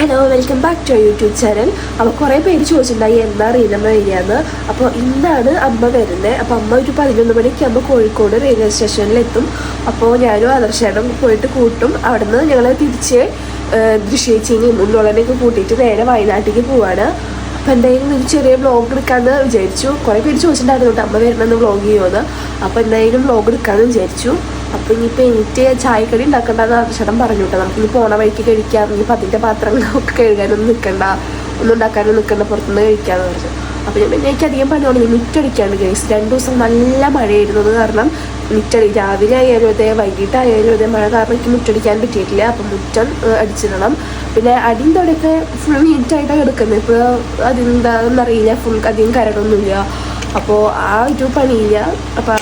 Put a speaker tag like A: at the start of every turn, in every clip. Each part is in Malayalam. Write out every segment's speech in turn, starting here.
A: Hello welcome back to YouTube channel അപ്പോൾ കുറേ പേര് ചോദിച്ചിട്ടുണ്ടായി എന്നാ റീനമ്മ വരികയെന്ന് അപ്പോൾ ഇന്നാണ് അമ്മ വരുന്നത് അപ്പോൾ അമ്മ ഒരു പതിനൊന്ന് മണിക്ക് ആകുമ്പോൾ കോഴിക്കോട് റെയിൽവേ സ്റ്റേഷനിലെത്തും അപ്പോൾ ഞാനും ആദർശനും പോയിട്ട് കൂട്ടും. അവിടുന്ന് ഞങ്ങൾ തിരിച്ച് ദൃശ്യേച്ചിനെയും ഉള്ളോളനെയൊക്കെ കൂട്ടിയിട്ട് നേരെ വയനാട്ടിലേക്ക് പോവാണ്. അപ്പോൾ എന്തായാലും ഒരു ചെറിയ വ്ളോഗ് എടുക്കാമെന്ന് വിചാരിച്ചു. കുറേ പേര് ചോദിച്ചിട്ടുണ്ടായിരുന്നു കേട്ടോ അമ്മ വരണമെന്ന് വ്ളോഗ് ചെയ്യുമെന്ന് അപ്പോൾ എന്തായാലും വ്ളോഗ് എടുക്കാമെന്ന് വിചാരിച്ചു. അപ്പോൾ ഇനിയിപ്പോൾ എനിക്ക് ചായക്കടി ഉണ്ടാക്കണ്ടെന്ന് ആവശ്യം പറഞ്ഞു കേട്ടോ. നമുക്ക് ഇനി പോണ വഴിക്ക് കഴിക്കാം. ഇനിയിപ്പോൾ അതിന്റെ പാത്രങ്ങളൊക്കെ കഴുകാനൊന്നും നിൽക്കണ്ട ഒന്നും ഉണ്ടാക്കാനും നിൽക്കണ്ട പുറത്തുനിന്ന് കഴിക്കാമെന്ന് പറഞ്ഞു. അപ്പോൾ ഞാൻ പിന്നെ എനിക്ക് അധികം പണി തുടങ്ങി മിറ്റടിക്കാണ്ട് ഗൈസ് രണ്ട് ദിവസം നല്ല മഴയായിരുന്നു അത് കാരണം മിറ്റടി രാവിലെ ആയാലും അതെ വൈകിട്ടായാലും അതെ മഴ കാരണം എനിക്ക് മുറ്റടിക്കാൻ പറ്റിയിട്ടില്ല. അപ്പം മുറ്റം അടിച്ചിടണം. പിന്നെ അടിയും തോടെയൊക്കെ ഫുൾ നീറ്റായിട്ടാണ് കിടക്കുന്നത് ഇപ്പോൾ അതെന്താണെന്നറിയില്ല ഫുൾ അധികം കരടൊന്നുമില്ല. അപ്പോൾ ആ ഒരു പണിയില്ല. അപ്പോൾ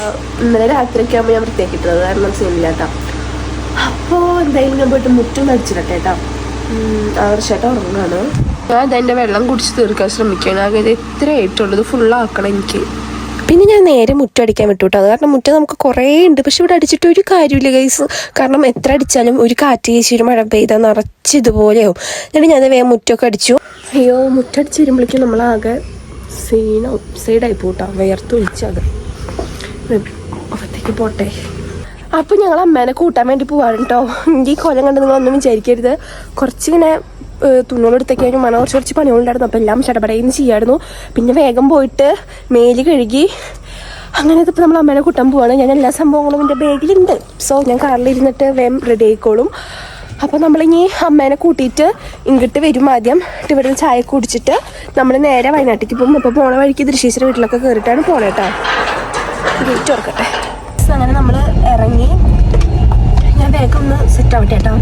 A: ഇന്നലെ രാത്രിയൊക്കെ ആകുമ്പോൾ ഞാൻ വൃത്തിയാക്കിയിട്ടത് കാരണം സീനില്ലാത്ത അപ്പോൾ എന്തായാലും ഞാൻ പോയിട്ട് മുറ്റും അടിച്ചിടട്ടെ കേട്ടോ ആവർച്ചയായിട്ട് ഉറങ്ങാണ്. ഞാൻ അതെന്റെ വെള്ളം കുടിച്ച് തീർക്കാൻ ശ്രമിക്കുകയാണ്. അതായത് എത്ര ആയിട്ടുള്ളത് ഫുള്ളാക്കണം എനിക്ക്.
B: പിന്നെ ഞാൻ നേരെ മുറ്റം അടിക്കാൻ വിട്ടു കേട്ടോ അത് കാരണം മുറ്റം നമുക്ക് കുറേ ഉണ്ട്. പക്ഷെ ഇവിടെ അടിച്ചിട്ട് ഒരു കാര്യമില്ല ഗൈസ് കാരണം എത്ര അടിച്ചാലും ഒരു കാറ്റ് വീശി ഒരു മഴ പെയ്താൽ നിറച്ച് ഇതുപോലെയാവും. എന്നിട്ട് ഞാൻ വേഗം മുറ്റമൊക്കെ അടിച്ചു.
A: അയ്യോ മുറ്റടിച്ച് വരുമ്പോഴേക്കും നമ്മളാകെ സീന സൈഡായി പോട്ടാ. വേർത്തൊഴിച്ചത് അകത്തേക്ക് പോട്ടെ. അപ്പോൾ ഞങ്ങൾ അമ്മേനെ കൂട്ടാൻ വേണ്ടി പോവാണ് കേട്ടോ ഈ കൊല്ലം കണ്ട് നിങ്ങളൊന്നും വിചാരിക്കരുത്. കുറച്ചിങ്ങനെ തുണികളെടുത്തൊക്കെ ആയിരുന്നു മന കുറച്ച് കുറച്ച് പണികളുണ്ടായിരുന്നു അപ്പോൾ എല്ലാം ചടപടയെന്ന് ചെയ്യായിരുന്നു. പിന്നെ വേഗം പോയിട്ട് മേൽ കഴുകി അങ്ങനെ ഇതിപ്പോൾ നമ്മൾ അമ്മേനെ കൂട്ടാൻ പോവാണ്. ഞാൻ എല്ലാ സംഭവങ്ങളും എന്റെ ബാഗിലുണ്ട്. സോ ഞാൻ കാറിലിരുന്നിട്ട് വേഗം റെഡി ആയിക്കോളും. അപ്പോൾ നമ്മളിനി അമ്മേനെ കൂട്ടിയിട്ട് ഇങ്ങോട്ട് വരും ആദ്യം. ഇവിടെ ചായ കുടിച്ചിട്ട് നമ്മൾ നേരെ വയനാട്ടിലേക്ക് പോകും. അപ്പോൾ പോണ വഴിക്ക് ദൃശ്യേശ്വര വീട്ടിലൊക്കെ കയറിയിട്ടാണ് പോണേട്ടോ ഗേറ്റ് തുറക്കട്ടെ. അങ്ങനെ നമ്മൾ ഇറങ്ങി. ഞാൻ വേഗം ഒന്ന് സെറ്റ് ആവട്ടെ കേട്ടോ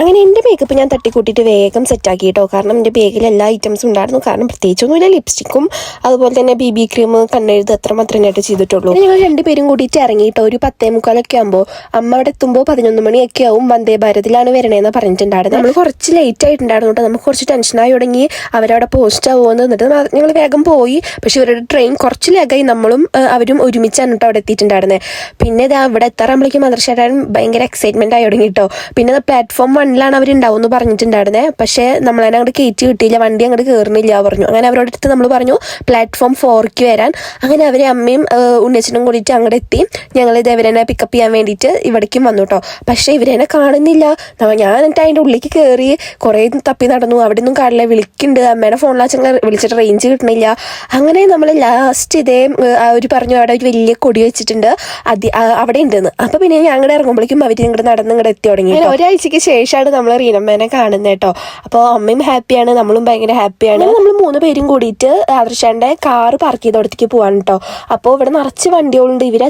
B: അങ്ങനെ എന്റെ മേക്കപ്പ് ഞാൻ തട്ടിക്കൂട്ടിയിട്ട് വേഗം സെറ്റാക്കി കേട്ടോ കാരണം എന്റെ ബാഗിൽ എല്ലാ ഐറ്റംസും ഉണ്ടായിരുന്നു. കാരണം പ്രത്യേകിച്ചൊന്നുമില്ല ലിപ്സ്റ്റിക്കും അതുപോലെ തന്നെ ബി ബി ക്രീം കണ്ണെഴുത് അത്ര മാത്രമേ ആയിട്ട് ചെയ്തിട്ടുള്ളൂ. ഞങ്ങൾ രണ്ടുപേരും കൂടിയിട്ട് ഇറങ്ങിയിട്ടോ ഒരു പത്തേ മുക്കാലൊക്കെ ആകുമ്പോൾ അമ്മ അവിടെ എത്തുമ്പോൾ പതിനൊന്ന് മണിയൊക്കെ ആവും. വന്ദേ ഭാരതിലാണ് വരണേന്ന് പറഞ്ഞിട്ടുണ്ടായിരുന്നു. നമ്മൾ കുറച്ച് ലേറ്റ് ആയിട്ടുണ്ടായിരുന്നു കേട്ടോ നമുക്ക് കുറച്ച് ടെൻഷനായി തുടങ്ങി. അവരവിടെ പോസ്റ്റ് ആവുമെന്ന് എന്നിട്ട് ഞങ്ങൾ വേഗം പോയി. പക്ഷെ ഇവരുടെ ട്രെയിൻ കുറച്ച് ലേഗായി നമ്മളും അവരും ഒരുമിച്ചാണ് കേട്ടോ അവിടെ എത്തിയിട്ടുണ്ടായിരുന്നത് പിന്നെ ഇത് അവിടെ എത്താറാകുമ്പോഴേക്കും മദർശേട്ടാൻ ഭയങ്കര എക്സൈറ്റ്മെന്റ് ആയി തുടങ്ങി കേട്ടോ പിന്നെ പ്ലാറ്റ്ഫോം വണ്ണിലാണ് അവരുണ്ടാവും എന്ന് പറഞ്ഞിട്ടുണ്ടായിരുന്നേ. പക്ഷേ നമ്മളതിനെ അങ്ങോട്ട് കയറ്റി കിട്ടിയില്ല വണ്ടി അങ്ങോട്ട് കയറുന്നില്ല പറഞ്ഞു. അങ്ങനെ അവരോട് അടുത്ത് നമ്മൾ പറഞ്ഞു പ്ലാറ്റ്ഫോം ഫോർക്ക് വരാൻ. അങ്ങനെ അവരെ അമ്മയും ഉണ്ണിച്ചനും കൂടിയിട്ട് അങ്ങോട്ട് എത്തി. ഞങ്ങൾ ഇത് ഇവരെന്നെ പിക്കപ്പ് ചെയ്യാൻ വേണ്ടിയിട്ട് ഇവിടേക്കും വന്നു കേട്ടോ പക്ഷേ ഇവരെന്നെ കാണുന്നില്ല. ഞാൻ എന്നിട്ട് അതിന്റെ ഉള്ളിലേക്ക് കയറി കുറേ തപ്പി നടന്നു. അവിടെ ഒന്നും കാണില്ല വിളിക്കുന്നുണ്ട് അമ്മയുടെ ഫോണിലാച്ചങ്ങൾ വിളിച്ചിട്ട് റേഞ്ച് കിട്ടണില്ല. അങ്ങനെ നമ്മൾ ലാസ്റ്റ് ഇതേ അവർ പറഞ്ഞു അവിടെ ഒരു വലിയ കൊടി വെച്ചിട്ടുണ്ട്. അത് അവിടെ ഉണ്ടെന്ന്. അപ്പൊ പിന്നെ ഞങ്ങളുടെ ഇറങ്ങുമ്പോഴേക്കും അവർ ഇങ്ങോട്ട് നടന്ന് ഇങ്ങോട്ട് എത്തി തുടങ്ങി ഒരാഴ്ചയ്ക്ക് ഒരാഴ്ചക്ക് ശേഷമാണ് നമ്മൾ റീനമ്മേനെ കാണുന്നത് കേട്ടോ അപ്പോൾ അമ്മയും ഹാപ്പിയാണ് നമ്മളും ഭയങ്കര ഹാപ്പിയാണ്. നമ്മൾ മൂന്ന് പേരും കൂടിയിട്ട് ആദർശാന്റെ കാറ് പാർക്ക് ചെയ്തോടത്തേക്ക് പോവാണ് കേട്ടോ അപ്പോൾ ഇവിടെ നിറച്ച് വണ്ടികളുണ്ട്. ഇവരാ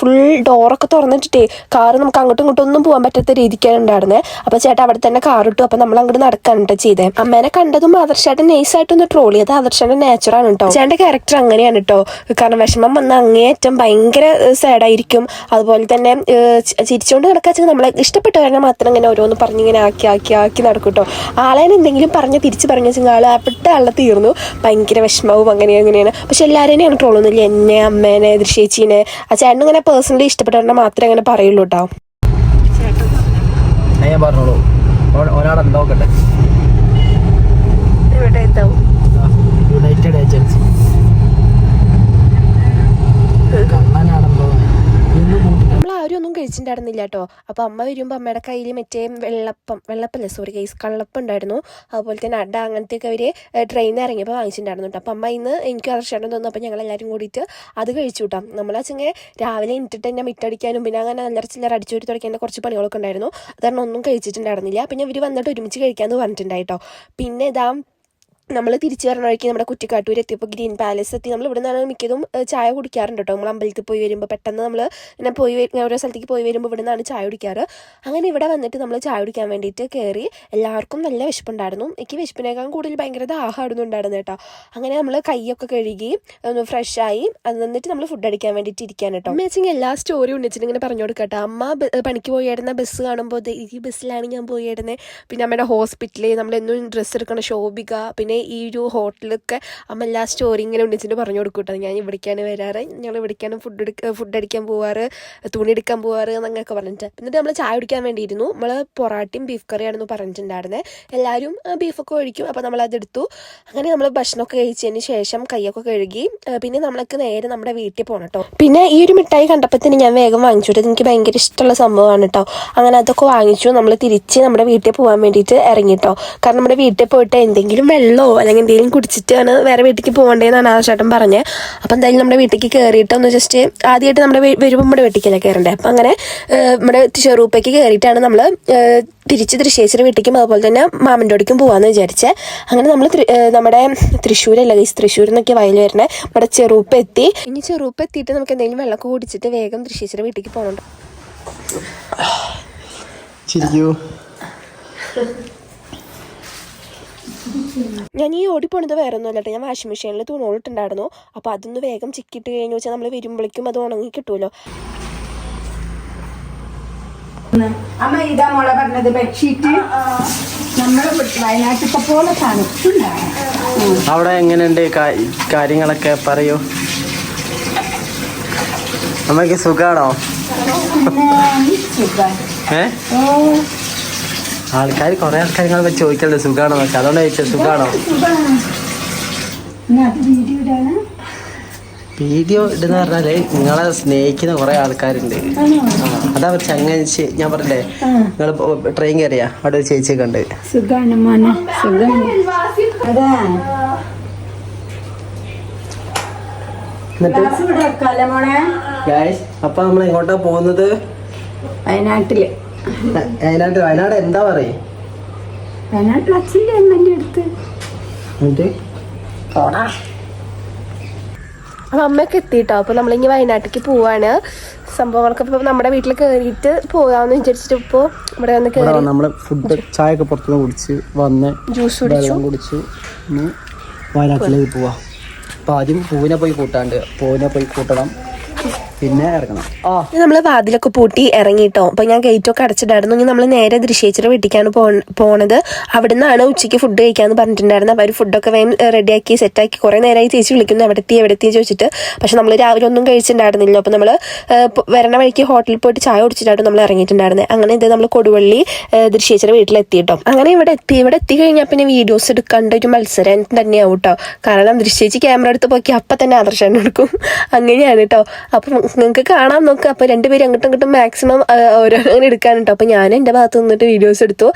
B: ഫുൾ ഡോറൊക്കെ തുറന്നിട്ടിട്ടേ കാറ് നമുക്ക് അങ്ങോട്ടും ഇങ്ങോട്ടും ഒന്നും പോകാൻ പറ്റാത്ത രീതിക്കാണ് ഉണ്ടായിരുന്നത് അപ്പോൾ ചേട്ടാ അവിടെ തന്നെ കാർ ഇട്ടു. അപ്പോൾ നമ്മൾ അങ്ങോട്ട് നടക്കാൻ കേട്ടോ ചെയ്തേ. അമ്മേനെ കണ്ടതും ആദർശായിട്ട് നൈസായിട്ടൊന്ന് ട്രോൾ ചെയ്ത് ആദർശാന്റെ നേച്ചറാണ് കേട്ടോ ചേട്ടന്റെ ക്യാരക്ടർ അങ്ങനെയാണ് കേട്ടോ കാരണം വിഷമം വന്ന അങ്ങേയറ്റം ഭയങ്കര സാഡായിരിക്കും അതുപോലെ തന്നെ ചിരിച്ചുകൊണ്ട് നടക്കാച്ച നമ്മളെ ഇഷ്ടപ്പെട്ടവരെ മാത്രം ഇങ്ങനെ ഓരോന്ന് പറഞ്ഞിങ്ങനെ ആക്കി ആക്കി ആക്കി നടക്കും കേട്ടോ ആളെ എന്തെങ്കിലും പറഞ്ഞ് തിരിച്ച് പറഞ്ഞു വെച്ചാൽ ആൾ അപ്പെട്ട ആളെ തീർന്നു. ഭയങ്കര വിഷമവും അങ്ങനെ അങ്ങനെയാണ്. പക്ഷെ എല്ലാവരെയും ട്രോളൊന്നുമില്ല എന്നെ അമ്മേനെ ദൃശ്യേച്ചീനെ. ആ ചേട്ടൻ ഇങ്ങനെ പേഴ്സണലി ഇഷ്ടപ്പെട്ടവരെ മാത്രമേ അങ്ങനെ പറയുള്ളൂ കേട്ടോ
C: ഞാൻ പറഞ്ഞോളൂ. നോക്കട്ടെ യുണൈറ്റഡ് ഏജൻസി ഇന്ന് കൂട്ടി
B: നമ്മൾ ആരും ഒന്നും കഴിച്ചിട്ടുണ്ടായിരുന്നില്ല കേട്ടോ അപ്പോൾ അമ്മ വരുമ്പോൾ അമ്മയുടെ കയ്യിൽ മറ്റേ വെള്ളപ്പം വെള്ളപ്പല്ല? സോറി കൈസ് കള്ളപ്പം ഉണ്ടായിരുന്നു അതുപോലെ തന്നെ അട അങ്ങനത്തെയൊക്കെ അവർ ട്രെയിനിൽ ഇറങ്ങിയപ്പോൾ വാങ്ങിച്ചിട്ടുണ്ടായിരുന്നു കേട്ടോ അപ്പോൾ അമ്മ ഇന്ന് എനിക്ക് ആദർശം തോന്നുന്നു അപ്പോൾ ഞങ്ങൾ എല്ലാവരും കൂടിയിട്ട് അത് കഴിച്ചു കൂട്ടാം നമ്മളാച്ചെങ്കിൽ രാവിലെ ഇട്ടിട്ട് തന്നെ മിറ്റടിക്കാനും പിന്നെ അങ്ങനെ നല്ല ചില്ലറ അടിച്ചോരി തുടക്കേണ്ട കുറച്ച് പണികളൊക്കെ ഉണ്ടായിരുന്നു. അതുകൊണ്ട് ഒന്നും കഴിച്ചിട്ടുണ്ടായിരുന്നില്ല പിന്നെ ഇവർ വന്നിട്ട് ഒരുമിച്ച് കഴിക്കാമെന്ന് പറഞ്ഞിട്ടുണ്ടായിട്ടോ പിന്നെ ഇതാ നമ്മൾ തിരിച്ചു വരണ വഴിക്ക് നമ്മുടെ കുറ്റിക്കാട്ടൂർ എത്തിയപ്പോൾ ഗ്രീൻ പാലസ് എത്തി. നമ്മൾ ഇവിടെ നിന്നാണ് മിക്കതും ചായ കുടിക്കാറുണ്ട് കേട്ടോ നമ്മൾ അമ്പലത്തിൽ പോയി വരുമ്പോൾ പെട്ടെന്ന് നമ്മൾ ഇങ്ങനെ പോയി ഓരോ സ്ഥലത്തേക്ക് പോയി വരുമ്പോൾ ഇവിടെ നിന്നാണ് ചായ കുടിക്കാറ്. അങ്ങനെ ഇവിടെ വന്നിട്ട് നമ്മൾ ചായ കുടിക്കാൻ വേണ്ടിയിട്ട് കയറി എല്ലാവർക്കും നല്ല വിശപ്പുണ്ടായിരുന്നു. എനിക്ക് വിശപ്പിനേക്കാൾ കൂടുതൽ ഭയങ്കര ദാഹമായിരുന്നു ഉണ്ടായിരുന്നു കേട്ടോ അങ്ങനെ നമ്മൾ കൈയൊക്കെ കഴുകി ഒന്ന് ഫ്രഷായി അത് നിന്നിട്ട് നമ്മൾ ഫുഡ് അടിക്കാൻ വേണ്ടിയിട്ട് ഇരിക്കാൻ കേട്ടോ എന്ന് വെച്ചെങ്കിൽ എല്ലാ സ്റ്റോറി ഉണ്ണിച്ചിട്ട് ഇങ്ങനെ പറഞ്ഞു കൊടുക്കട്ടെ. അമ്മ പണിക്ക് പോയിരുന്ന ബസ് കാണുമ്പോൾ ഈ ബസ്സിലാണ് ഞാൻ പോയിരുന്നത് പിന്നെ അമ്മയുടെ ഹോസ്പിറ്റലിൽ നമ്മളെന്നും ഡ്രസ്സ് എടുക്കണ ശോഭിക പിന്നെ പിന്നെ ഈ ഒരു ഹോട്ടലൊക്കെ അമ്മ എല്ലാ സ്റ്റോറി ഇങ്ങനെ ഉണ്ണിച്ചിട്ട് പറഞ്ഞു കൊടുക്കൂട്ടോ കേട്ടോ. ഞാൻ ഇവിടേക്കാണ് വരാറ്. ഞങ്ങൾ ഇവിടേക്കാണ് ഫുഡ് എടുക്ക ഫുഡ് അടിക്കാൻ പോവാറ് തുണി എടുക്കാൻ പോവാറ് എന്നൊക്കെ പറഞ്ഞിട്ട്. എന്നിട്ട് നമ്മൾ ചായ കുടിക്കാൻ വേണ്ടിയിരുന്നു. നമ്മൾ പൊറാട്ടയും ബീഫ് കറിയാണെന്ന് പറഞ്ഞിട്ടുണ്ടായിരുന്നത് എല്ലാവരും ബീഫൊക്കെ ഒഴിക്കും. അപ്പോൾ നമ്മൾ അതെടുത്തു അങ്ങനെ നമ്മൾ ഭക്ഷണമൊക്കെ കഴിച്ചതിന് ശേഷം കൈയൊക്കെ കഴുകി പിന്നെ നമ്മൾക്ക് നേരെ നമ്മുടെ വീട്ടിൽ പോകണം കേട്ടോ. പിന്നെ ഈ ഒരു മിഠായി കണ്ടപ്പോൾ തന്നെ ഞാൻ വേഗം വാങ്ങിച്ചു കേട്ടോ. എനിക്ക് ഭയങ്കര ഇഷ്ടമുള്ള സംഭവമാണ് കേട്ടോ. അങ്ങനെ അതൊക്കെ വാങ്ങിച്ചു. നമ്മൾ തിരിച്ച് നമ്മുടെ വീട്ടിൽ പോകാൻ വേണ്ടിയിട്ട് ഇറങ്ങിട്ടോ കാരണം നമ്മുടെ വീട്ടിൽ പോയിട്ട് എന്തെങ്കിലും വെള്ളമോ അല്ലെങ്കിൽ എന്തെങ്കിലും കുടിച്ചിട്ടാണ് വേറെ വീട്ടിലേക്ക് പോകേണ്ടതെന്നാണ് ആ ചേട്ടൻ പറഞ്ഞത് അപ്പോൾ എന്തായാലും നമ്മുടെ വീട്ടിലേക്ക് കയറിയിട്ട് ഒന്ന് ജസ്റ്റ് ആദ്യമായിട്ട് നമ്മുടെ വരുമ്പോൾ നമ്മുടെ വീട്ടിലേക്കല്ലേ കയറേണ്ടത് അപ്പം അങ്ങനെ നമ്മുടെ ചെറുപ്പയ്ക്ക് കയറിയിട്ടാണ് നമ്മൾ തിരിച്ച് തൃശ്ശേശ്വര വീട്ടിലേക്കും അതുപോലെ തന്നെ മാമന്റോടിക്കും പോകാമെന്ന് വിചാരിച്ച്. അങ്ങനെ നമ്മൾ നമ്മുടെ തൃശ്ശൂരല്ല ഗൈസ് തൃശ്ശൂർ എന്നൊക്കെ വയൽ വരണേ. നമ്മുടെ ചെറുപ്പ് എത്തി. ഇനി ചെറുപ്പ് എത്തിയിട്ട് നമുക്ക് എന്തെങ്കിലും വെള്ളമൊക്കെ കുടിച്ചിട്ട് വേഗം തൃശ്ശേശ്വര വീട്ടിലേക്ക് പോകണം
C: ചിരിക്കൂ.
B: ഞാൻ ഈ ഓടിപ്പോണത് വേറെ ഒന്നും അല്ലട്ടെ ഞാൻ വാഷിംഗ് മെഷീനിൽ തുണോളിട്ടുണ്ടായിരുന്നു അപ്പോൾ അതൊന്ന് വേഗം ചിക്കിട്ട് കഴിഞ്ഞു വെച്ചാൽ നമ്മൾ വരുമ്പോഴേക്കും അത് ഉണങ്ങി കിട്ടുമല്ലോ
D: അമ്മ ഇതാ മോളെ പറഞ്ഞത് ബെഡ്ഷീറ്റ് നമ്മൾ വയനാട്ടിലത്തെ പോലെ തണുപ്പുണ്ടാണ്
C: അവിടെ എങ്ങനെയുണ്ട് കാര്യങ്ങളൊക്കെ പറയൂ. അമ്മയ്ക്ക് സുഖാണോ? ഏ? ആൾക്കാർ കുറെ ആൾക്കാർ നിങ്ങൾ ചോദിക്കണ്ട ചോദിക്കലുണ്ട് സുഖാണോ പക്ഷെ അതുകൊണ്ട് ചോദിച്ചത് സുഖാണോ?
D: വീഡിയോ
C: ഇടുന്ന പറഞ്ഞാൽ നിങ്ങളെ സ്നേഹിക്കുന്ന കുറെ ആൾക്കാരുണ്ട്. അതാ ഒരു ചങ്ങാഴ്ച ഞാൻ പറഞ്ഞേ നിങ്ങൾ ട്രെയിൻ കയറിയാ അവിടെ ഒരു ചേച്ചി ഉണ്ട്.
D: സുഖാണ് മോനെ സുഖാണ്. അതാ.
C: എന്നിട്ട്?
D: ഗ്ലാസ് ഇവിടെ വെക്കാല്ലേ
C: അപ്പൊ നമ്മൾ എങ്ങോട്ടാ പോകുന്നത്?
D: വയനാട്ടിൽ.
C: വയനാട് വയനാട് എന്താ പറയേ?
D: വയനാട്ടിൽ അച്ഛന്റെ അമ്മന്റെ അടുത്ത്.
C: എന്നിട്ട്?
B: അപ്പം അമ്മയൊക്കെ എത്തിയിട്ടോ അപ്പോൾ നമ്മളിങ്ങനെ വയനാട്ടിലേക്ക് പോവാണ്. സംഭവങ്ങളൊക്കെ ഇപ്പോൾ നമ്മുടെ വീട്ടിൽ കയറിയിട്ട് പോകാമെന്ന് വിചാരിച്ചിട്ട് ഇപ്പോൾ ഇവിടെ വന്ന് കയറി
C: നമ്മൾ ഫുഡ് ചായ ഒക്കെ പുറത്തുനിന്ന് കുടിച്ച് വന്ന്
B: ജ്യൂസ് കുടിച്ചു.
C: കുടിച്ചു വയനാട്ടിലേക്ക് പോവാ. അപ്പൊ ആദ്യം പൂവിനെ പോയി കൂട്ടാണ്ട്. പൂവിനെ പോയി കൂട്ടണം. പിന്നെ ഇറങ്ങണം. ആ.
B: നമ്മൾ വാതിലൊക്കെ പൂട്ടി ഇറങ്ങിയിട്ടോ അപ്പോൾ ഞാൻ ഗേറ്റ് ഒക്കെ അടച്ചിട്ടായിരുന്നു ഇനി നമ്മൾ നേരെ ദൃശ്യേച്ചിയുടെ വീട്ടിക്കാണ് പോണത്. അവിടെ നിന്നാണ് ഉച്ചയ്ക്ക് ഫുഡ് കഴിക്കാമെന്ന് പറഞ്ഞിട്ടുണ്ടായിരുന്നത് അവർ അവർ ഫുഡൊക്കെ വേഗം റെഡിയാക്കി സെറ്റാക്കി കുറേ നേരമായി ചേച്ചി വിളിക്കുന്നു. എവിടെ എത്തി എവിടെ എത്തി ചോദിച്ചിട്ട്. പക്ഷെ നമ്മൾ രാവിലെ ഒന്നും കഴിച്ചിട്ടുണ്ടായിരുന്നില്ല. അപ്പോൾ നമ്മൾ വരണ വഴിക്ക് ഹോട്ടലിൽ പോയിട്ട് ചായ കുടിച്ചിട്ടാണ് നമ്മൾ ഇറങ്ങിയിട്ടുണ്ടായിരുന്നത് അങ്ങനെ ഇത് നമ്മൾ കൊടുവള്ളി ദൃശ്യേച്ചിയുടെ വീട്ടിലെത്തിയിട്ടോ അങ്ങനെ ഇവിടെ എത്തി. ഇവിടെ എത്തി കഴിഞ്ഞാൽ പിന്നെ വീഡിയോസ് എടുക്കേണ്ട ഒരു മത്സരം തന്നെയാവും കേട്ടോ കാരണം ദൃശ്യേച്ചി ക്യാമറ എടുത്ത് പോക്കി അപ്പൊ തന്നെ ആദർശം എടുക്കും അങ്ങനെയാണ് കേട്ടോ അപ്പം നിങ്ങൾക്ക് കാണാൻ നോക്കുക അപ്പോൾ രണ്ടുപേരും അങ്ങോട്ടും ഇങ്ങോട്ടും മാക്സിമം ഓരോ അങ്ങനെ എടുക്കാൻ കേട്ടോ അപ്പോൾ ഞാൻ എന്റെ ഭാഗത്ത് നിന്നിട്ട് വീഡിയോസ് എടുത്തു.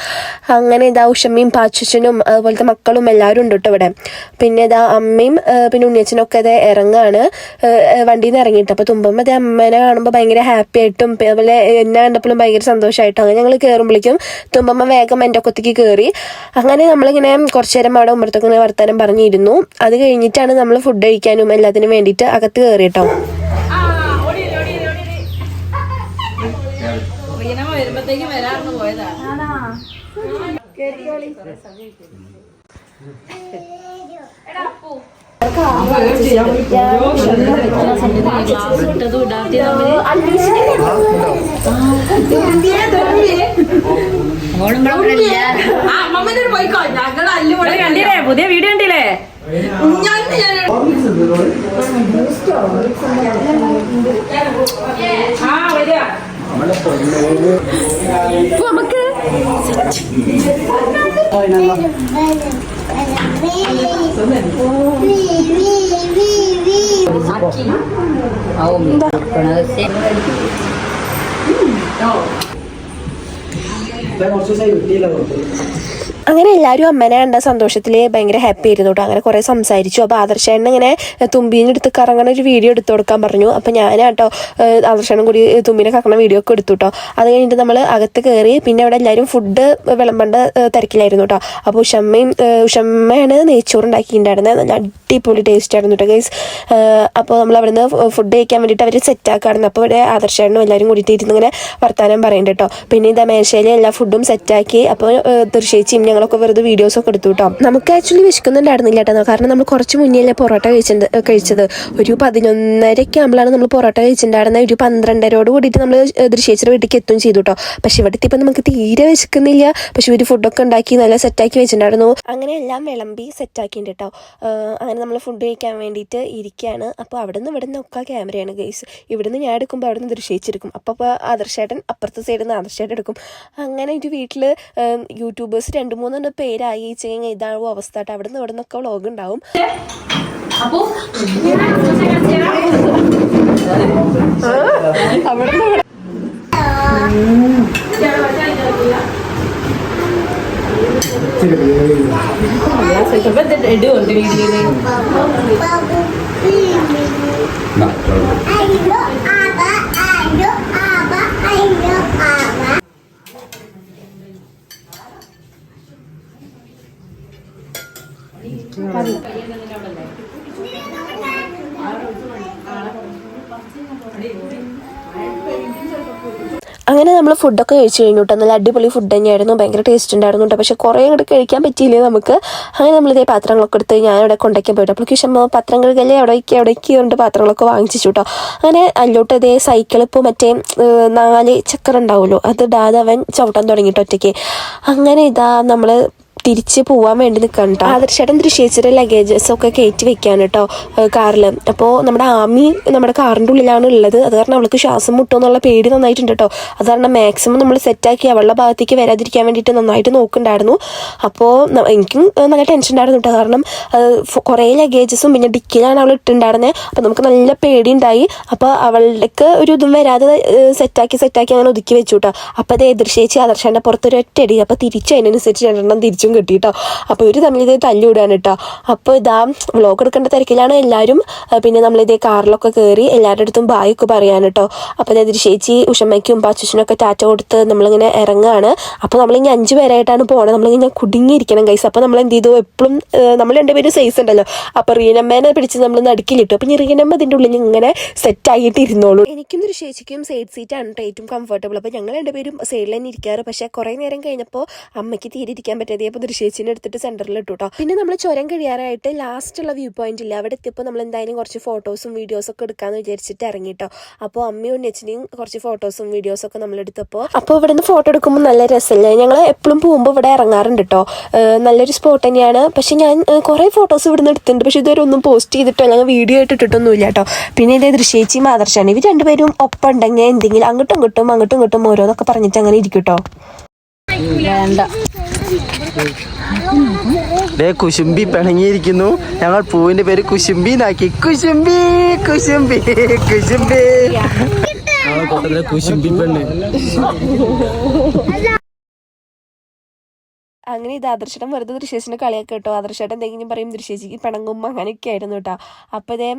B: അങ്ങനെ ഇതാ ഉഷമ്മയും പാച്ചനും അതുപോലത്തെ മക്കളും എല്ലാവരും ഉണ്ട് കേട്ടോ ഇവിടെ. പിന്നെ ഇതാ അമ്മയും പിന്നെ ഉണ്ണിയച്ചനും ഒക്കെ അതെ ഇറങ്ങാണ്. വണ്ടിയിൽ നിന്ന് ഇറങ്ങിയിട്ട്. അപ്പോൾ തുമ്പമ്മ അതേ അമ്മേനെ കാണുമ്പോൾ ഭയങ്കര ഹാപ്പി ആയിട്ടും അതുപോലെ എന്നെ കണ്ടപ്പോഴും ഭയങ്കര സന്തോഷമായിട്ടും അങ്ങനെ ഞങ്ങൾ കയറുമ്പോഴേക്കും തുമ്പമ്മ വേഗം എന്റെ ഒക്കത്തേക്ക് കയറി അങ്ങനെ നമ്മളിങ്ങനെ കുറച്ച് നേരം അവിടെ ഉമ്മർത്തൊക്കെ വർത്താനം പറഞ്ഞിരുന്നു. അത് കഴിഞ്ഞിട്ടാണ് നമ്മൾ ഫുഡ് കഴിക്കാനും എല്ലാത്തിനും വേണ്ടിയിട്ട് അകത്ത് കയറി കേട്ടോ
E: വരുമ്പത്തേക്കും വരാറുണ്ട് പോയതാ. ഇട്ടതും കണ്ടില്ലേ? പുതിയ വീഡിയോ കണ്ടില്ലേ? ആ വരിക.
B: നമുക്ക്
C: കുറച്ച് ദിവസമായി കിട്ടിയില്ല
B: അങ്ങനെ എല്ലാവരും അമ്മേനെ കണ്ട സന്തോഷത്തിൽ ഭയങ്കര ഹാപ്പി ആയിരുന്നു കേട്ടോ അങ്ങനെ കുറേ സംസാരിച്ചു. അപ്പോൾ ആദർശേണ്ണ ഇങ്ങനെ തുമ്പീനെ എടുത്ത് കറങ്ങണ ഒരു വീഡിയോ എടുത്തു കൊടുക്കാൻ പറഞ്ഞു. അപ്പോൾ ഞാൻ കേട്ടോ ആദർശേണ്ണൻ കൂടി തുമ്പിനെ കറങ്ങണ വീഡിയോ ഒക്കെ എടുത്തു കേട്ടോ അത് കഴിഞ്ഞിട്ട് നമ്മൾ അകത്ത് കയറി പിന്നെ അവിടെ എല്ലാവരും ഫുഡ് വിളമ്പേണ്ട തിരക്കിലായിരുന്നു കേട്ടോ അപ്പോൾ ഉഷമ്മയും ഉഷമ്മയാണ് നെയ്ച്ചോറ് ഉണ്ടാക്കിയിട്ടുണ്ടായിരുന്നത് നല്ല അടിപൊളി ടേസ്റ്റ് ആയിരുന്നു കേട്ടോ ഗൈസ് അപ്പോൾ നമ്മൾ അവിടുന്ന് ഫുഡ് കഴിക്കാൻ വേണ്ടിയിട്ട് അവർ സെറ്റ് ആക്കാറുണ്ട് അപ്പോൾ ഇവിടെ ആദർശേണ്ണനും എല്ലാവരും കൂടിയിട്ട് ഇരുന്ന് ഇങ്ങനെ വർത്താനം പറയുന്നുണ്ട് കേട്ടോ പിന്നെ ഇതാ മേശയിൽ എല്ലാ ഫുഡും സെറ്റാക്കി അപ്പോൾ ഞങ്ങൾ ഞങ്ങളൊക്കെ വെറുതെ വീഡിയോസ് ഒക്കെ എടുത്തു കേട്ടോ നമുക്ക് ആക്ച്വലി വിശക്കുന്നുണ്ടായിരുന്നില്ല കേട്ടോ കാരണം നമ്മൾ കുറച്ച് മുന്നേ അല്ലേ പൊറോട്ട കഴിച്ചിട്ട് കഴിച്ചത്. ഒരു പതിനൊന്നരയ്ക്ക് ആകുമ്പോഴാണ് നമ്മൾ പൊറോട്ട കഴിച്ചിട്ടുണ്ടായിരുന്നത് ഒരു പന്ത്രണ്ടരോട് കൂടിയിട്ട് നമ്മൾ ദൃശ്യേച്ചിയുടെ വീട്ടിലേക്ക് എത്തുകയും ചെയ്തു കേട്ടോ പക്ഷെ ഇവിടെ ഇപ്പം നമുക്ക് തീരെ വിശക്കുന്നില്ല. പക്ഷെ ഒരു ഫുഡൊക്കെ ഉണ്ടാക്കി നല്ല സെറ്റാക്കി വെച്ചിട്ടുണ്ടായിരുന്നു അങ്ങനെ എല്ലാം വിളമ്പി സെറ്റാക്കിയിട്ടുണ്ട് കേട്ടോ അങ്ങനെ നമ്മൾ ഫുഡ് കഴിക്കാൻ വേണ്ടിയിട്ട് ഇരിക്കുകയാണ് അപ്പോൾ അവിടെ നിന്ന് ഇവിടെ നിന്നൊക്കെ ക്യാമറയാണ് ഗൈസ് ഇവിടെ നിന്ന് ഞാൻ എടുക്കുമ്പോൾ അവിടെ നിന്ന് ദൃശ്യിച്ചെടുക്കും അപ്പോൾ അപ്പോൾ ആദർശേട്ടൻ അപ്പുറത്തെ സൈഡിൽ നിന്ന് ആദർശേട്ടൻ എടുക്കും. അങ്ങനെ ഒരു വീട്ടിൽ യൂട്യൂബേഴ്സ് രണ്ട് മൂന്നെണ്ണം പേരായി. ഈ കഴിഞ്ഞാൽ ഇതാവും അവസ്ഥ കേട്ടോ അവിടെ നിന്ന് ഇവിടെ നിന്നൊക്കെ വ്ളോഗ് ഉണ്ടാവും
E: ഇടുണ്ട്
B: അങ്ങനെ നമ്മൾ ഫുഡൊക്കെ കഴിച്ചു കഴിഞ്ഞു കേട്ടോ നല്ല അടിപൊളി ഫുഡ് തന്നെയായിരുന്നു. ഭയങ്കര ടേസ്റ്റ് ഉണ്ടായിരുന്നു കേട്ടോ. പക്ഷെ കുറേ അങ്ങോട്ട് കഴിക്കാൻ പറ്റിയില്ലേ നമുക്ക്? അങ്ങനെ നമ്മൾ ഇതേ പാത്രങ്ങളൊക്കെ എടുത്ത് ഞാൻ അവിടെ കൊണ്ടുവയ്ക്കാൻ പോയിട്ട് അപ്പോഴേക്കും പാത്രം കഴുകല്ലേ അവിടേക്ക് അവിടേക്ക് കൊണ്ട് പാത്രങ്ങളൊക്കെ വാങ്ങിച്ചു കേട്ടോ. അങ്ങനെ അല്ലോട്ട് ഇതേ സൈക്കിൾ ഇപ്പോൾ മറ്റേ നാല് ചക്രം ഉണ്ടാവുമല്ലോ. അത് അവൻ ചവിട്ടാൻ തുടങ്ങിയിട്ട് ഒറ്റയ്ക്ക്. അങ്ങനെ ഇതാ നമ്മൾ തിരിച്ച് പോവാൻ വേണ്ടി നിൽക്കണം കേട്ടോ ആദർശേട്ടൻ തൃശ്ശേച്ചിയുടെ ലഗേജസ് ഒക്കെ കയറ്റി വെക്കാൻ കേട്ടോ കാറിൽ അപ്പോൾ നമ്മുടെ ആമി നമ്മുടെ കാറിന്റെ ഉള്ളിലാണ് ഉള്ളത്. അത് കാരണം അവൾക്ക് ശ്വാസം മുട്ടുമോ എന്നുള്ള പേടി നന്നായിട്ടുണ്ട് കേട്ടോ അത് കാരണം മാക്സിമം നമ്മൾ സെറ്റാക്കി അവളുടെ ഭാഗത്തേക്ക് വരാതിരിക്കാൻ വേണ്ടിയിട്ട് നന്നായിട്ട് നോക്കുന്നുണ്ടായിരുന്നു. അപ്പോൾ എനിക്കും നല്ല ടെൻഷൻ ഉണ്ടായിരുന്നു കേട്ടോ കാരണം കുറേ ലഗേജസും പിന്നെ ഡിക്കിലാണ് അവൾ ഇട്ടുണ്ടായിരുന്നത് അപ്പോൾ നമുക്ക് നല്ല പേടി ഉണ്ടായി അപ്പോൾ അവൾക്ക് ഒരു ഇതും വരാതെ സെറ്റാക്കി സെറ്റാക്കി അങ്ങനെ ഒതുക്കി വെച്ചു കേട്ടോ അപ്പോൾ അത് എതിർശേച്ചി ആദർശാന്റെ പുറത്തൊരു ഒറ്റയടി. അപ്പോൾ തിരിച്ചു അതിനനുസരിച്ച് രണ്ടെണ്ണം തിരിച്ചും കിട്ടി കേട്ടോ അപ്പോൾ ഒരു തമ്മിൽ ഇതേ തല്ലുവിടാണ് കേട്ടോ. അപ്പോൾ ഇതാ വ്ളോഗ് എടുക്കേണ്ട തിരക്കിലാണ് എല്ലാവരും പിന്നെ നമ്മൾ ഇതേ കാറിലൊക്കെ കയറി എല്ലാവരുടെ അടുത്തും ബായ് ഒക്കെ പറയാൻ കേട്ടോ. അപ്പോൾ അതായത് ചേച്ചി ഉഷമ്മയ്ക്കും പാച്ചുഷനൊക്കെ ടാറ്റ കൊടുത്ത് നമ്മളിങ്ങനെ ഇറങ്ങുകയാണ് അപ്പോൾ നമ്മളിങ്ങനെ അഞ്ച് പേരായിട്ടാണ് പോകണത് നമ്മളിങ്ങനെ കുടുങ്ങിയിരിക്കണം കൈസ് അപ്പോൾ നമ്മൾ എന്ത് ചെയ്തു എപ്പോഴും നമ്മൾ രണ്ടുപേരും സൈസ് ഉണ്ടല്ലോ. അപ്പോൾ റീനമ്മേനെ പിടിച്ച് നമ്മൾ നടുക്കിലിട്ടു. അപ്പം റീനമ്മ ഇതിന്റെ ഉള്ളിൽ ഇങ്ങനെ സെറ്റ് ആയിട്ട് ഇരുന്നോളൂ. എനിക്കും ഒരു ചേച്ചിക്കും സൈഡ് സീറ്റാണ് കേട്ടോ ഏറ്റവും കംഫർട്ടബിൾ അപ്പോൾ ഞങ്ങൾ രണ്ടുപേരും സൈഡിൽ തന്നെ ഇരിക്കാറ്. പക്ഷേ കുറേ നേരം കഴിഞ്ഞപ്പോൾ അമ്മയ്ക്ക് തീരെ ഇരിക്കാൻ പറ്റാതെ. അപ്പോൾ ദൃശ്യേച്ചിനെ എടുത്തിട്ട് സെന്ററിൽ ഇട്ടു കേട്ടോ പിന്നെ നമ്മൾ ചുരം കഴിയാറായിട്ട് ലാസ്റ്റ് ഉള്ള വ്യൂ പോയിന്റ് ഇല്ല അവിടെ എത്തിയപ്പോൾ നമ്മൾ എന്തായാലും കുറച്ച് ഫോട്ടോസും വീഡിയോസും ഒക്കെ എടുക്കാമെന്ന് വിചാരിച്ചിട്ട് ഇറങ്ങി കേട്ടോ അപ്പോൾ അമ്മയും ഉണ്ണിയച്ചനെയും കുറച്ച് ഫോട്ടോസും വീഡിയോസും ഒക്കെ നമ്മൾ എടുത്തപ്പോൾ അപ്പോൾ ഇവിടെ നിന്ന് ഫോട്ടോ എടുക്കുമ്പോൾ നല്ല രസമല്ലേ ഞങ്ങൾ എപ്പോഴും പോകുമ്പോൾ ഇവിടെ ഇറങ്ങാറുണ്ട് കേട്ടോ നല്ലൊരു സ്പോട്ട് തന്നെയാണ്. പക്ഷെ ഞാൻ കുറേ ഫോട്ടോസ് ഇവിടുന്ന് എടുത്തിട്ടുണ്ട്. പക്ഷെ ഇതുവരെ ഒന്നും പോസ്റ്റ് ചെയ്തിട്ടോ അല്ലെങ്കിൽ വീഡിയോ ആയിട്ട് ഇട്ടിട്ടൊന്നുമില്ല കേട്ടോ പിന്നെ ഇതേ ദൃശ്യേച്ചിയും ആദർശാണ്. ഇവർ രണ്ടുപേരും ഒപ്പം ഉണ്ടെങ്കിൽ എന്തെങ്കിലും അങ്ങോട്ടും ഇങ്ങോട്ടും അങ്ങോട്ടും ഇങ്ങോട്ടും ഓരോന്നൊക്കെ പറഞ്ഞിട്ട് അങ്ങനെ ഇരിക്കും കേട്ടോ
C: ദേ കുശുംബി പിണങ്ങിയിരിക്കുന്നു. ഞങ്ങൾ പൂവിന്റെ പേര് കുശുംബി നാക്കി കുശുംബി. കുശുംബി കുശുംബി കുശുംബി പെണ്ണ്.
B: അങ്ങനെ ഇത് ആദർശേട്ടൻ വെറുതെ ദൃശ്യേശിനെ കളിയൊക്കെ കേട്ടോ. ആദർശേട്ടൻ എന്തെങ്കിലും പറയും ദൃശ്യേശിക്ക് പിണങ്ങും അങ്ങനെയൊക്കെ ആയിരുന്നു കേട്ടോ അപ്പോൾ ഇതേ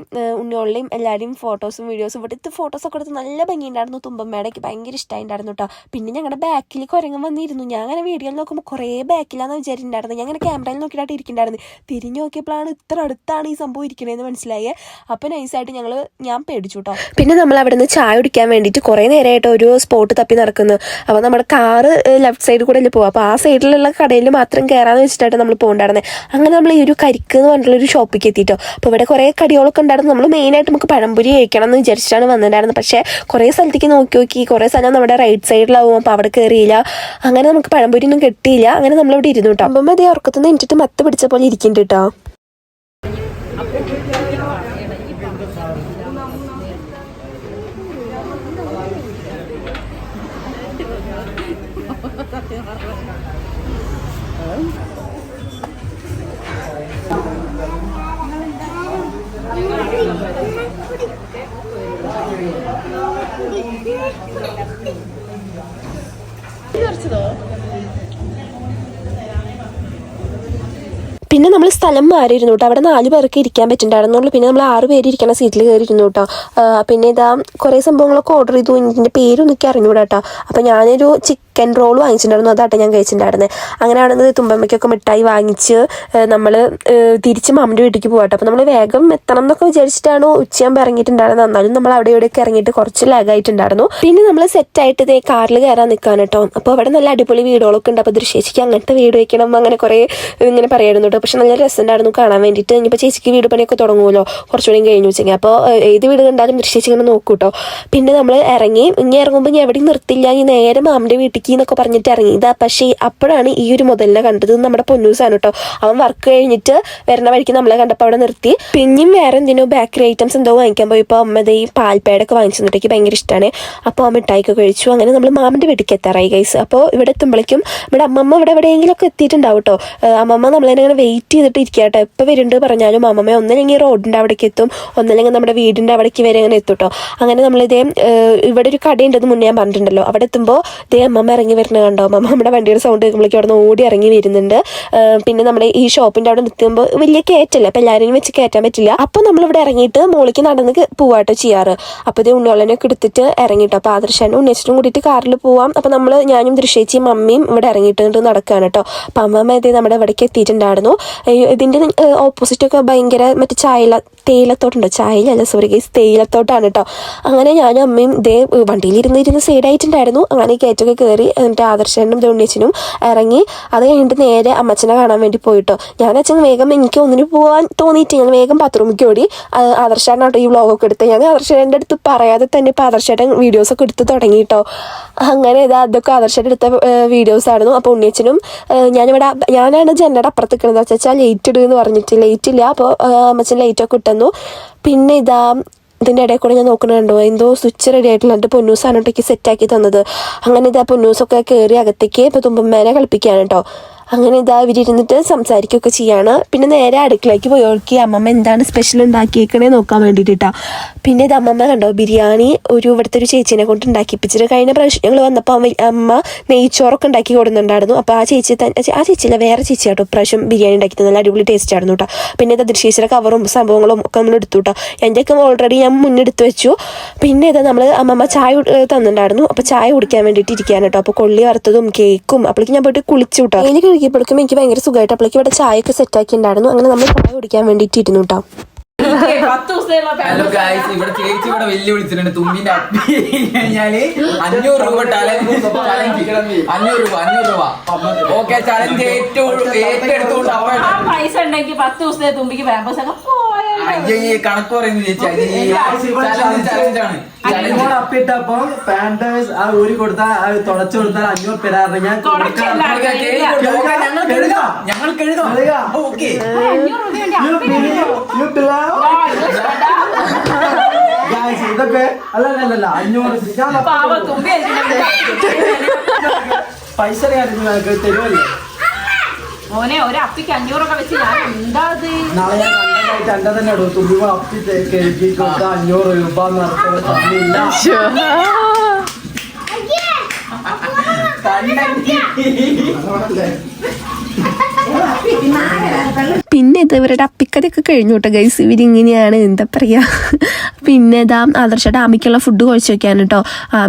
B: ഉണ്ണിയോളിലെയും എല്ലാവരെയും ഫോട്ടോസും വീഡിയോസും ഇവിടുത്തെ ഫോട്ടോസൊക്കെ എടുത്ത് നല്ല ഭംഗിയുണ്ടായിരുന്നു. തുമ്പമ്മേടയ്ക്ക് ഭയങ്കര ഇഷ്ടമായിട്ടുണ്ടായിരുന്നു കേട്ടോ പിന്നെ ഞങ്ങളുടെ ബാക്കിൽ കുരങ്ങൻ വന്നിരുന്നു. ഞാൻ അങ്ങനെ വീഡിയോയിൽ നോക്കുമ്പോൾ കുറേ ബാക്കിലാന്ന് വിചാരിച്ചിട്ടുണ്ടായിരുന്നു. ഞാൻ അങ്ങനെ ക്യാമറയിൽ നോക്കിയിട്ടായിട്ട് ഇരിക്കുന്നുണ്ടായിരുന്നു. തിരിഞ്ഞു നോക്കിയപ്പോഴാണ് ഇത്ര അടുത്താണ് ഈ സംഭവം ഇരിക്കണേന്ന് മനസ്സിലായേ. അപ്പോൾ നൈസായിട്ട് ഞങ്ങൾ ഞാൻ പേടിച്ചു കേട്ടോ പിന്നെ നമ്മൾ അവിടെ നിന്ന് ചായ കുടിക്കാൻ വേണ്ടിയിട്ട് കുറേ നേരമായിട്ട് ഒരു സ്പോട്ട് തപ്പി നടക്കുന്നു. അപ്പോൾ നമ്മുടെ കാറ് ലെഫ്റ്റ് സൈഡിൽ കൂടെ അല്ലേ പോകും അപ്പോൾ ആ സൈഡിലുള്ള കടയിൽ മാത്രം കയറാന്ന് വെച്ചിട്ടാണ് നമ്മൾ പോകണ്ടായിരുന്നത് അങ്ങനെ നമ്മൾ ഈ ഒരു കരിക്ക് എന്ന് പറഞ്ഞിട്ടുള്ള ഒരു ഷോപ്പിലേക്ക് എത്തിയിട്ടോ അപ്പോൾ ഇവിടെ കുറേ കടികളൊക്കെ ഉണ്ടായിരുന്നു. നമ്മൾ മെയിനായിട്ട് നമുക്ക് പഴംപൊരി കഴിക്കണം എന്ന് വിചാരിച്ചിട്ടാണ് വന്നിട്ടുണ്ടായിരുന്നത് പക്ഷേ കുറേ സ്ഥലത്തേക്ക് നോക്കി നോക്കി കുറേ സ്ഥലം നമ്മുടെ റൈറ്റ് സൈഡിലാവും അപ്പോൾ അവിടെ കയറിയില്ല അങ്ങനെ നമുക്ക് പഴംപൊരി ഒന്നും കിട്ടിയില്ല. അങ്ങനെ നമ്മളിവിടെ ഇരുന്നു കേട്ടോ. അപ്പം അതേ ഉറക്കത്തുനിന്ന് എനിച്ചിട്ട് മത്ത് പിടിച്ച പോലെ ഇരിക്കുന്നുണ്ട് കേട്ടോ. പിന്നെ നമ്മൾ സ്ഥലം മാറിയിരുന്നു കേട്ടോ. അവിടെ നാല് പേർക്ക് ഇരിക്കാൻ പറ്റുന്നുണ്ടായിരുന്നുള്ളൂ പിന്നെ നമ്മൾ ആറ് പേര് ഇരിക്കുന്ന സീറ്റിൽ കയറിയിരുന്നു കേട്ടോ. പിന്നെ ഇതാ കുറേ സംഭവങ്ങളൊക്കെ ഓർഡർ ചെയ്തു. ഇതിന്റെ പേരൊന്നും എനിക്ക് കേട്ടോ. അപ്പോൾ ഞാനൊരു ചിക്കൻ ചിക്കൻ റോൾ വാങ്ങിച്ചിട്ടുണ്ടായിരുന്നു. അതാട്ടെ ഞാൻ കഴിച്ചിട്ടുണ്ടായിരുന്നത് അങ്ങനെയാണെങ്കിൽ തുമ്പമ്മയ്ക്കൊക്കെ മിഠായി വാങ്ങിച്ച് നമ്മൾ തിരിച്ച് മാമന്റെ വീട്ടിലേക്ക് പോകട്ടെ അപ്പോൾ നമ്മൾ വേഗം എത്തണം എന്നൊക്കെ വിചാരിച്ചിട്ടാണ് ഉച്ചയാകുമ്പോൾ ഇറങ്ങിയിട്ടുണ്ടായിരുന്നത് എന്നാലും നമ്മൾ അവിടെ ഇവിടെയൊക്കെ ഇറങ്ങിയിട്ട് കുറച്ച് ലാഗായിട്ടുണ്ടായിരുന്നു പിന്നെ നമ്മൾ സെറ്റായിട്ട് ഇതേ കാറിൽ കയറാൻ നിൽക്കാൻ കേട്ടോ അപ്പോൾ അവിടെ നല്ല അടിപൊളി വീടുകളൊക്കെ ഉണ്ട്. അപ്പോൾ ദൃശ്യേച്ചിക്ക് അങ്ങനത്തെ വീട് വയ്ക്കണം അങ്ങനെ കുറേ ഇങ്ങനെ പറയായിരുന്നു കേട്ടോ. പക്ഷെ നല്ല രസമുണ്ടായിരുന്നു കാണാൻ വേണ്ടിയിട്ട്. ഇനിയിപ്പോൾ ചേച്ചിക്ക് വീട് പണിയൊക്കെ തുടങ്ങുമല്ലോ. കുറച്ചുകൂടി കഴിഞ്ഞു വെച്ചെങ്കിൽ അപ്പോൾ ഏത് വീട് കണ്ടാലും ദൃശ്യേച്ചി ഇങ്ങനെ നോക്കൂ കേട്ടോ. പിന്നെ നമ്മൾ ഇറങ്ങി ഇങ്ങനെ ഇറങ്ങുമ്പോൾ ഞാൻ എവിടെയും നിർത്തില്ല. ഇനി നേരെ മാമിന്റെ വീട്ടിലേക്ക് എന്നൊക്കെ പറഞ്ഞിട്ട് ഇറങ്ങി ഇതാ പക്ഷേ അപ്പോഴാണ് ഈ ഒരു മുതലിനെ കണ്ടത്. ഇത് നമ്മുടെ പൊന്നൂസാണ് കേട്ടോ അവൻ വർക്ക് കഴിഞ്ഞിട്ട് വരുന്ന വഴിക്ക് നമ്മളെ കണ്ടപ്പോൾ അവിടെ നിർത്തി. പിന്നെയും വേറെ എന്തിനോ ബേക്കറി ഐറ്റംസ് എന്തോ വാങ്ങിക്കാൻ പോയപ്പോൾ അമ്മ ദേ ഈ പാൽപ്പേടൊക്കെ വാങ്ങിച്ചു തന്നിട്ടേക്ക് ഭയങ്കര ഇഷ്ടമാണ് അപ്പോൾ ആ മിഠായിക്ക് കഴിച്ചു. അങ്ങനെ നമ്മൾ മാമന്റെ വീട്ടിലേക്ക് എത്താറായി ഗൈസ് അപ്പോൾ ഇവിടെ എത്തുമ്പോഴേക്കും ഇവിടെ അമ്മമ്മ ഇവിടെ എവിടെയെങ്കിലുമൊക്കെ എത്തിയിട്ടുണ്ടാവും കേട്ടോ അമ്മമ്മ നമ്മളതിനെ വെയിറ്റ് ചെയ്തിട്ട് ഇരിക്കുക കേട്ടോ എപ്പോൾ വരുന്നുണ്ട് പറഞ്ഞാലും അമ്മമ്മ ഒന്നില്ലെങ്കിൽ റോഡിന്റെ അവിടേക്ക് എത്തും. ഒന്നില്ലെങ്കിൽ നമ്മുടെ വീടിന്റെ അവിടേക്ക് വരെ അങ്ങനെ എത്തും കേട്ടോ അങ്ങനെ നമ്മളിതേ ഇവിടെ ഒരു കടയുണ്ടെന്ന് മുന്നേ ഞാൻ പറഞ്ഞിട്ടുണ്ടല്ലോ. അവിടെ എത്തുമ്പോൾ ദേ അമ്മമ്മ ഇറങ്ങി വരുന്നത് കണ്ടോ? അമ്മമ്മ നമ്മുടെ വണ്ടിയുടെ സൗണ്ട് കേൾക്കുമ്പോഴേക്കും അവിടെ ഓടി ഇറങ്ങി വരുന്നുണ്ട്. പിന്നെ നമ്മുടെ ഈ ഷോപ്പിന്റെ അവിടെ നിൽക്കുമ്പോൾ വലിയ കയറ്റല്ല? അപ്പോൾ എല്ലാവരെയും വെച്ച് കയറ്റാൻ പറ്റില്ല. അപ്പോൾ നമ്മളിവിടെ ഇറങ്ങിയിട്ട് മോളിക്ക് നടന്ന് പോവാട്ടോ ചെയ്യാറ്. അപ്പോൾ ഇത് ഉണ്ണിയോളനൊക്കെ എടുത്തിട്ട് ഇറങ്ങിട്ടോ. അപ്പോൾ ആദർശാനും ഉണ്ണിയച്ചനും കൂടിയിട്ട് കാറിൽ പോവാം. അപ്പോൾ നമ്മൾ ഞാനും ദൃശ്യേച്ചിയും മമ്മിയും ഇവിടെ ഇറങ്ങിയിട്ട് നടക്കുകയാണ് കേട്ടോ അപ്പം അമ്മമ്മ ഇത് നമ്മുടെ ഇവിടേക്ക് എത്തിയിട്ടുണ്ടായിരുന്നു. ഇതിന്റെ ഓപ്പോസിറ്റൊക്കെ ഭയങ്കര മറ്റേ ചായല തേയിലത്തോട്ടുണ്ടോ? ചായയിലല്ല സോറി ഗൈസ് തേയിലത്തോട്ടാണ് കേട്ടോ അങ്ങനെ ഞാനും അമ്മയും ഇതേ വണ്ടിയിൽ ഇരുന്ന് ഇരുന്ന് സൈഡായിട്ടുണ്ടായിരുന്നു. അങ്ങനെ കയറ്റൊക്കെ കയറി എന്നിട്ട് ആദർശനും ഉണ്ണിയച്ചനും ഇറങ്ങി അത് കഴിഞ്ഞിട്ട് നേരെ അമ്മച്ചനെ കാണാൻ വേണ്ടി പോയിട്ടോ. ഞാൻ അച്ഛൻ വേഗം എനിക്ക് ഒന്നിന് പോകാൻ തോന്നിയിട്ട് ഞാൻ വേഗം ബാത്റൂമിലേക്ക് ഓടി. ആദർശാനാട്ടോ ഈ വ്ളോഗൊക്കെ എടുത്ത്. ഞാൻ ആദർശേന്റെ അടുത്ത് പറയാതെ തന്നെ ഇപ്പോൾ ആദർശേട്ടൻ വീഡിയോസൊക്കെ എടുത്ത് തുടങ്ങി കേട്ടോ അങ്ങനെ ഇതാ അതൊക്കെ ആദർശേട്ടൻ എടുത്ത വീഡിയോസ് ആയിരുന്നു. അപ്പോൾ ഉണ്ണിയച്ചനും ഞാനിവിടെ ഞാനാണ് ജനയുടെ അപ്പുറത്ത് നിൽക്കുന്നത്. വെച്ചാൽ ലേറ്റ് ഇടുക എന്ന് പറഞ്ഞിട്ട് ലേറ്റ് ഇല്ല. അപ്പോൾ അമ്മച്ചൻ ലൈറ്റൊക്കെ കിട്ടുന്നു പിന്നെ ഇതാ ഇതിന്റെ ഇടയിൽ കൂടെ ഞാൻ നോക്കണുണ്ടോ എന്തോ സ്വിച്ച് റെഡി ആയിട്ടില്ല എന്റെ പൊന്നൂസാണ് ഒറ്റയ്ക്ക് സെറ്റാക്കി തന്നത്. അങ്ങനെ ഇതാ പൊന്നൂസൊക്കെ കയറി അകത്തേക്ക് ഇപ്പോൾ തുമ്പമ്മേനെ കളിപ്പിക്കുകയാണ് കേട്ടോ അങ്ങനെ ഇതാ ഇവരിരുന്നിട്ട് സംസാരിക്കുകയൊക്കെ ചെയ്യാണ്. പിന്നെ നേരെ അടുക്കളയ്ക്ക് പോയി നോക്കി. അമ്മമ്മ എന്താണ് സ്പെഷ്യൽ ഉണ്ടാക്കിയേക്കണേ നോക്കാൻ വേണ്ടിയിട്ടാ. പിന്നെ ഇത് അമ്മമ്മ കണ്ടോ ബിരിയാണി ഒരു ഇവിടുത്തെ ഒരു ചേച്ചീനെ കൊണ്ട് ഉണ്ടാക്കിപ്പിച്ചിട്ട് കഴിഞ്ഞ പ്രാവശ്യം ഞങ്ങൾ വന്നപ്പോൾ അമ്മ നെയ്ച്ചോറൊക്കെ ഉണ്ടാക്കി കൊടുക്കുന്നുണ്ടായിരുന്നു. അപ്പോൾ ആ ചേച്ചി തന്നെ ആ ചേച്ചിയില്ല വേറെ ചേച്ചി കേട്ടോ ഇപ്രാവശ്യം ബിരിയാണി ഉണ്ടാക്കി നല്ല അടിപൊളി ടേസ്റ്റ് ആയിരുന്നു കേട്ടോ പിന്നെ ഇത് ദൃശ്യേശ്വര കവറും സംഭവങ്ങളും ഒക്കെ നമ്മൾ എടുത്തു കേട്ടോ എന്റെയൊക്കെ ഓൾറെഡി ഞാൻ മുന്നെടുത്ത് വെച്ചു. പിന്നെ ഇത് നമ്മൾ അമ്മമ്മ ചായ തന്നിട്ടുണ്ടായിരുന്നു. അപ്പോൾ ചായ കുടിക്കാൻ വേണ്ടിയിട്ട് ഇരിക്കാൻ കേട്ടോ അപ്പോൾ കൊള്ളി വറുത്തതും കേക്കും അപ്പോഴേക്കും ഞാൻ പോയിട്ട് കുളിച്ചു കേട്ടോ ഇനി കഴുകിയപ്പോഴേക്കും എനിക്ക് ഭയങ്കര സുഖമായിട്ട് അപ്പോഴേക്കും ഇവിടെ ചായയൊക്കെ ഉണ്ടായിരുന്നു അങ്ങനെ നമ്മൾ ചായ കുടിക്കാൻ വേണ്ടിയിട്ട് ഇരുന്നു കേട്ടോ
E: പത്ത് ദിവസത്തേക്കുള്ള
F: ഹലോ ഗായ്സ് ഇവിടെ ചേച്ചി ഇവിടെ വെല്ലു വിളിച്ചിട്ടുണ്ട്. തുമ്പിന്റെ അപ്പി കഴിഞ്ഞാൽ അഞ്ഞൂറ് രൂപ ചലഞ്ച് ചലഞ്ച് അഞ്ഞൂറ് രൂപ അഞ്ഞൂറ് രൂപ. ഓക്കെ ചലഞ്ച് ഏറ്റവും ഏറ്റെടുത്തോണ്ട്
E: ആ
F: അവൻ
E: പൈസ ഉണ്ടെങ്കിൽ പത്ത് ദിവസത്തെ തുമ്പിക്ക് പാമ്പേഴ്സ് ഒക്കെ പോയോ.
F: അയ്യേ കണക്ക് പറയുന്നു ചേച്ചി? ചലഞ്ച് ചലഞ്ചാണ്
C: അഞ്ഞൂറ് അപ്പിട്ടപ്പോ പാൻഡേഴ്സ് ആ ഊരി കൊടുത്താൽ തുടച്ചു കൊടുത്താൽ അഞ്ഞൂറ് തരാറ് ഞാൻ ഇതൊക്കെ അല്ലല്ല അഞ്ഞൂറ് പൈസ തരുമല്ലേ
E: മോനെ ഒരു അപ്പിക്ക് അഞ്ഞൂറൊക്കെ വെച്ച് ഞാൻ എന്താ
C: നാളെ കണ്ടതായിട്ട് എന്റെ തന്നെ ഇടും. തുമ്പി അപ്പി കഴുകി കൊടുത്ത അഞ്ഞൂറ് രൂപ നടത്തുന്ന തന്നില്ല
B: പിന്നെ ഇത് ഇവരുടെ അപ്പിക്കഥയൊക്കെ കഴിഞ്ഞു കേട്ടോ ഗൈസ് ഇവരിങ്ങനെയാണ് എന്താ പറയുക പിന്നെ ഇതാ ആദർശയുടെ ആമിക്കുള്ള ഫുഡ് കുഴച്ച് വെക്കാൻ കേട്ടോ.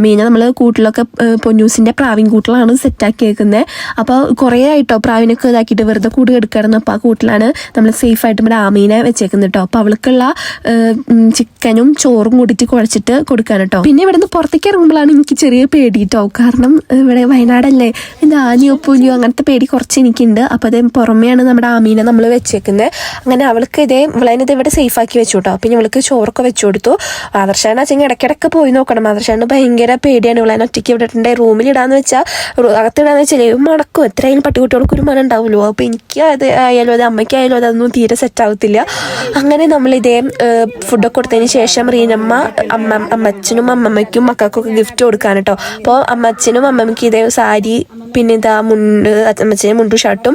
B: മീനെ നമ്മൾ കൂട്ടിലൊക്കെ പൊന്നൂസിന്റെ പ്രാവിൻ കൂട്ടിലാണ് സെറ്റാക്കി വെക്കുന്നത് അപ്പോൾ കുറേ ആയിട്ടോ പ്രാവിനൊക്കെ ഇതാക്കിയിട്ട് വെറുതെ കൂട് കെടുക്കായിരുന്നു. അപ്പോൾ ആ കൂട്ടിലാണ് നമ്മൾ സേഫായിട്ട് നമ്മുടെ ആമീനെ വെച്ചേക്കുന്നത് കേട്ടോ. അപ്പോൾ അവൾക്കുള്ള ചിക്കനും ചോറും കൂടിയിട്ട് കുഴച്ചിട്ട് കൊടുക്കാൻ കേട്ടോ. പിന്നെ ഇവിടുന്ന് പുറത്തേക്ക് ഇറങ്ങുമ്പോഴാണ് എനിക്ക് ചെറിയ പേടി കേട്ടോ. കാരണം ഇവിടെ വയനാടല്ലേ. എന്താ ആനിയോ പുലിയോ അങ്ങനത്തെ പേടി കുറച്ച് എനിക്കുണ്ട്. അപ്പോൾ അതേ പുറമെയാണ് നമ്മുടെ ആമീനെ നമ്മൾ വെച്ചേക്കുന്നത് അങ്ങനെ അവൾക്ക് ഇതേ ഇവളതിനിത് ഇവിടെ സേഫ് ആക്കി വെച്ചു കേട്ടോ പിന്നെ ഇവൾക്ക് ചോറൊക്കെ വെച്ചു കൊടുത്തു. ആദർശാണ് അച്ഛൻ ഇടയ്ക്കിടയ്ക്ക് പോയി നോക്കണം. ആദർശാണ് ഭയങ്കര പേടിയാണ്. ഇവളെ ഒറ്റയ്ക്ക് ഇവിടെ ഇട്ടുണ്ട് റൂമിൽ ഇടാന്ന് വെച്ചാൽ അകത്തിടാന്ന് വെച്ചാൽ മടക്കും എത്രയായാലും പട്ടികുട്ടികൾക്ക് ഒരു മനം ഉണ്ടാവുമല്ലോ. അപ്പോൾ എനിക്ക് അത് ആയാലും അത് അമ്മയ്ക്കായാലും അതൊന്നും തീരെ സെറ്റ് ആവത്തില്ല. അങ്ങനെ നമ്മൾ ഇതേ ഫുഡൊക്കെ കൊടുത്തതിന് ശേഷം റീനമ്മ അമ്മ അമ്മച്ചനും അമ്മമ്മയ്ക്കും മക്കൾക്കൊക്കെ ഗിഫ്റ്റ് കൊടുക്കാൻ കേട്ടോ അപ്പോൾ അമ്മച്ചനും അമ്മമ്മയ്ക്ക് ഇതേ സാരി പിന്നെ ഇതാ മുണ്ട് അമ്മച്ചനും മുണ്ടും ഷർട്ടും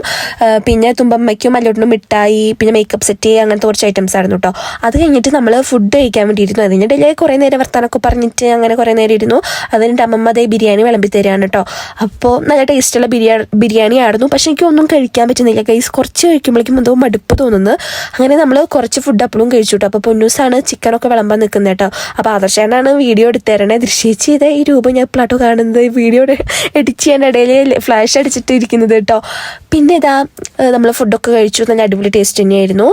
B: പിന്നെ തുമ്പമ്മയ്ക്കും അല്ലോട്ടിനും മിഠായി മിഠായി പിന്നെ മേക്കപ്പ് സെറ്റ് അങ്ങനത്തെ കുറച്ച് ഐറ്റംസ് ആയിരുന്നു കേട്ടോ അത് കഴിഞ്ഞിട്ട് നമ്മൾ ഫുഡ് കഴിക്കാൻ വേണ്ടിയിരുന്നു. അതിന്റെ ഇടയിൽ കുറേ നേരം വർത്താനൊക്കെ പറഞ്ഞിട്ട് അങ്ങനെ കുറേ നേരം ഇരുന്നു. അതിന്റെ അമ്മമ്മ അതേ ബിരിയാണി വിളമ്പി തരികയാണ് കേട്ടോ അപ്പോൾ നല്ല ടേസ്റ്റുള്ള ബിരിയാണി ബിരിയാണി ആയിരുന്നു. പക്ഷേ എനിക്ക് ഒന്നും കഴിക്കാൻ പറ്റുന്നില്ല. ഗൈസ് കുറച്ച് കഴിക്കുമ്പോഴേക്കും എന്തോ മടുപ്പ് തോന്നുന്നു. അങ്ങനെ നമ്മൾ കുറച്ച് ഫുഡ് അപ്പോഴും കഴിച്ചു കേട്ടോ അപ്പോൾ പൊന്നൂസാണ് ചിക്കനൊക്കെ വിളമ്പാൻ നിൽക്കുന്നത് കേട്ടോ അപ്പോൾ ആദർശേനാണ് വീഡിയോ എടുത്ത് തരണേ ദൃശ്യിച്ച് ചെയ്ത ഈ രൂപം ഞാൻ പ്ലാട്ടോ കാണുന്നത്. വീഡിയോ എഡിറ്റ് ചെയ്യാൻ ഇടയിൽ ഫ്ലാഷ് അടിച്ചിട്ട് ഇരിക്കുന്നത് കേട്ടോ പിന്നെ ഇതാ നമ്മൾ ഫുഡൊക്കെ കഴിച്ചു. നല്ല അടിപൊളി ടേസ്റ്റ് തന്നെയായിരുന്നു.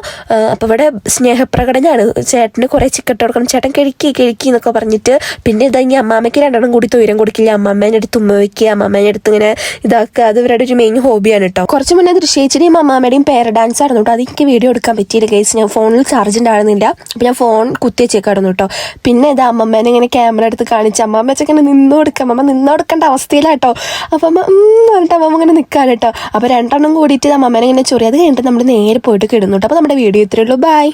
B: അപ്പോൾ ഇവിടെ സ്നേഹപ്രകടനമാണ്. ചേട്ടന് കുറേ ചിക്കൻ തുടക്കണം ചേട്ടൻ കഴിക്കി കഴിക്കി എന്നൊക്കെ പറഞ്ഞിട്ട് പിന്നെ ഇതാ ഇനി അമ്മാമ്മയ്ക്ക് രണ്ടെണ്ണം കൂടി തൊയിരം കൊടുക്കില്ല? അമ്മാമ്മേനെ അടുത്ത് ഉമ്മ വയ്ക്കുക അമ്മാമ്മേനെ അടുത്ത് ഇങ്ങനെ ഇതാക്കുക അത് ഇവരുടെ ഒരു മെയിൻ ഹോബിയാണ് കേട്ടോ കുറച്ച് മുന്നേ ദൃശ്യേച്ചിനെയും അമ്മാമ്മയുടെയും പേര ഡാൻസ് ആയിരുന്നു കേട്ടോ അത് എനിക്ക് വീഡിയോ എടുക്കാൻ പറ്റിയില്ല കേസ് ഞാൻ ഫോണിൽ ചാർജ് ഉണ്ടായിരുന്നില്ല അപ്പോൾ ഞാൻ ഫോൺ കുത്തി വെച്ചേക്കായിരുന്നു കേട്ടോ പിന്നെ ഇതാ അമ്മമ്മേനെ ഇങ്ങനെ ക്യാമറ എടുത്ത് കാണിച്ച് അമ്മാമ്മ വെച്ചിങ്ങനെ നിന്ന് കൊടുക്കുക അമ്മമ്മ നിന്ന് കൊടുക്കേണ്ട അവസ്ഥയിലാട്ടോ അപ്പം അമ്മ പറഞ്ഞിട്ട് അമ്മമ്മ ഇങ്ങനെ നിൽക്കാൻ കേട്ടോ അപ്പോൾ രണ്ടെണ്ണം കൂടിയിട്ട് അമ്മമ്മേനെ ഇങ്ങനെ ചൊറി കഴിഞ്ഞിട്ട് നമ്മൾ നേരെ പോയിട്ട് കിടന്നു അപ്പോൾ നമ്മുടെ വീഡിയോ ഇത്രയേ ഉള്ളൂ. ബൈ